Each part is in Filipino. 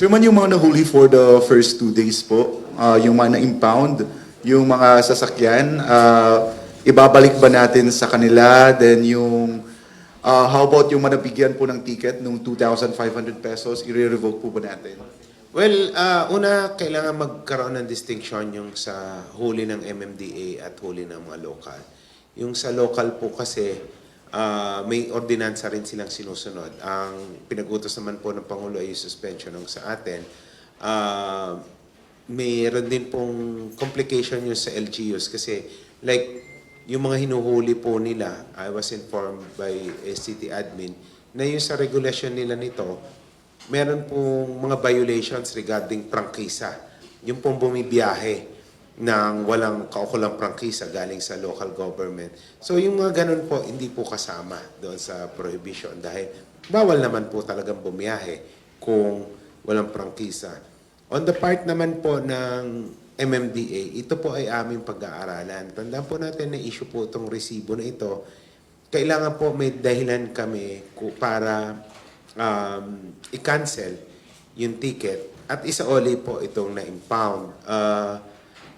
Chairman, yung mga nahuli for the first two days po, ah, yung mga na-impound, yung mga sasakyan, ah, ibabalik ba natin sa kanila? Then yung, ah, how about yung manabigyan po ng ticket nung 2,500 pesos, i-revoke po ba natin? Well, ah, una, kailangan magkaroon ng distinction yung sa huli ng MMDA at huli ng mga local. Yung sa local po kasi, ah, may ordinansa rin silang sinusunod. Ang pinag-utos naman po ng Pangulo ay yung suspension ng sa atin. Ah, mayroon din pong complication yung sa LGUs kasi like yung mga hinuhuli po nila, I was informed by SCT admin, na yung sa regulation nila nito, meron pong mga violations regarding prangkisa. Yung pong bumibiyahe ng walang kaukulang prangkisa galing sa local government. So yung mga ganun po, hindi po kasama doon sa prohibition dahil bawal naman po talagang bumiyahe kung walang prangkisa. On the part naman po ng MMDA, ito po ay aming pag-aaralan. Tandaan po natin na issue po itong resibo na ito. Kailangan po may dahilan kami para um, i-cancel yung ticket at isaoli po itong na-impound. Uh,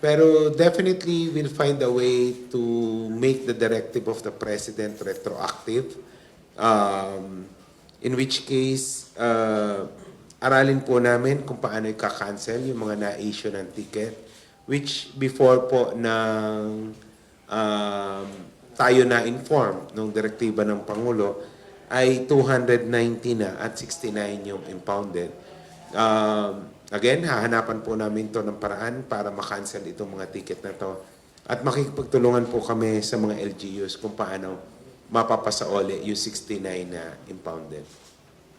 pero definitely we'll find a way to make the directive of the President retroactive. Um, in which case, uh, aralin po namin kung paano i-cancel yung mga na-issue ng ticket. Which before po ng um, tayo na-inform ng direktiba ng Pangulo ay 290 na at 69 yung impounded. Um, again, hahanapan po namin to ng paraan para makancel itong mga ticket na to. At makikipagtulungan po kami sa mga LGUs kung paano mapapasaoli yung 69 na impounded.